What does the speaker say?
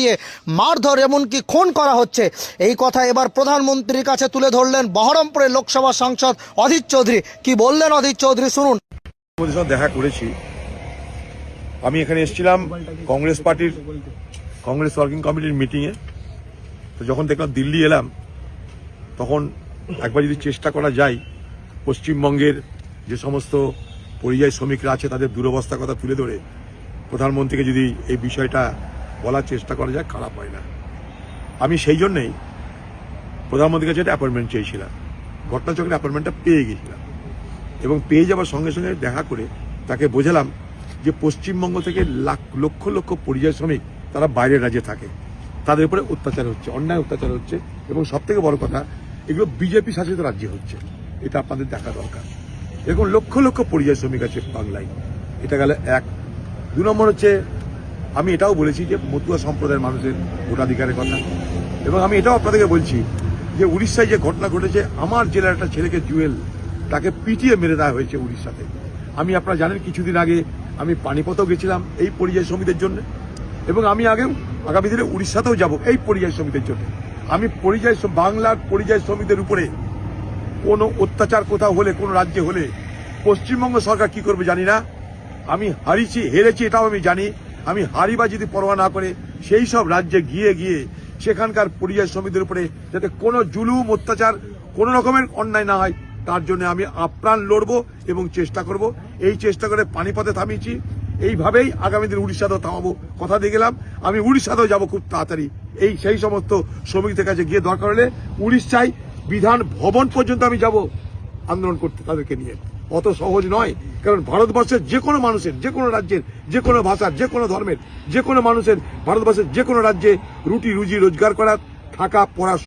দিয়ে মারধর এমনকি খুন করা হচ্ছে। এই কথা এবার প্রধানমন্ত্রীর কাছে তুলে ধরলেন বহরমপুরের লোকসভা সাংসদ অধীর চৌধুরী। কি বললেন অধীর চৌধুরী? শুনুন। দেখা করেছি। আমি এখানে এসেছিলাম কংগ্রেস পার্টির, কংগ্রেস ওয়ার্কিং কমিটির মিটিংয়ে তো যখন দেখলাম দিল্লি এলাম, তখন একবার যদি চেষ্টা করা যায়, পশ্চিমবঙ্গের যে সমস্ত পরিযায়ী শ্রমিকরা আছে, তাদের দুরবস্থার কথা তুলে ধরে প্রধানমন্ত্রীকে যদি এই বিষয়টা বলার চেষ্টা করা যায়, খারাপ হয় না। আমি সেই জন্যই প্রধানমন্ত্রীর কাছে একটা অ্যাপয়েন্টমেন্ট চেয়েছিলাম। ঘটনাচক্রের অ্যাপয়েন্টমেন্টটা পেয়ে গেছিলাম। এবং পেয়ে যাওয়ার সঙ্গে সঙ্গে দেখা করে তাকে বোঝালাম যে পশ্চিমবঙ্গ থেকে লাখ, লক্ষ লক্ষ পরিযায়ী শ্রমিক তারা বাইরের রাজ্যে থাকে। তাদের উপরে অত্যাচার হচ্ছে, অন্যায় অত্যাচার হচ্ছে এবং সব থেকে বড় কথা, এগুলো বিজেপি শাসিত রাজ্যে হচ্ছে। এটা আপনাদের দেখা দরকার। এরকম লক্ষ লক্ষ পরিযায়ী শ্রমিক আছে বাংলায়। এটা গেল এক। দু নম্বর হচ্ছে আমি এটাও বলেছি যে মতুয়া সম্প্রদায়ের মানুষের ভোটাধিকারের কথা। এবং আমি এটাও আপনাদেরকে বলছি যে উড়িষ্যায় যে ঘটনা ঘটেছে, আমার জেলার একটা ছেলেকে জুয়েল, তাকে পিটিয়ে মেরে দেওয়া হয়েছে উড়িষ্যাতে। আমি আপনারা জানেন কিছুদিন আগে আমি পানিপথেও গেছিলাম এই পরিযায়ী শ্রমিকদের জন্য। এবং আমি আগেও আগামী দিনে উড়িষ্যাতেও যাব এই পরিযায়ী শ্রমিকদের জন্য। আমি পরিযায়ী বাংলার পরিযায়ী শ্রমিকদের উপরে কোনো অত্যাচার কোথাও হলে, কোনো রাজ্যে হলে পশ্চিমবঙ্গ সরকার কি করবে জানি না। আমি হারিয়েছি, হেরেছি এটাও আমি জানি। আমি হারি বা যদি পরোয়া না করে সেই সব রাজ্যে গিয়ে গিয়ে সেখানকার পরিযায়ী শ্রমিকদের উপরে যাতে কোনো জুলুম, অত্যাচার, কোনো রকমের অন্যায় না হয়, তার জন্য আমি আপ্রাণ লড়বো এবং চেষ্টা করব। এই চেষ্টা করে পানিপথে থামিয়েছি। এইভাবেই আগামী দিন উড়িষ্যাতেও থামাবো কথা দিয়ে গেলাম। আমি উড়িষ্যাতেও যাব খুব তাড়াতাড়ি। এই সেই সমস্ত শ্রমিকদের কাছে গিয়ে দরকার হলে উড়িষ্যায় বিধান ভবন পর্যন্ত আমি যাব আন্দোলন করতে তাদেরকে নিয়ে। অত সহজ নয়। কারণ ভারতবর্ষের যে কোনো মানুষের, যে কোনো রাজ্যের, যে কোনো ভাষার, যে কোনো ধর্মের, যে কোনো মানুষের ভারতবর্ষের যে কোনো রাজ্যে রুটি রুজি রোজগার করা থাকা পড়া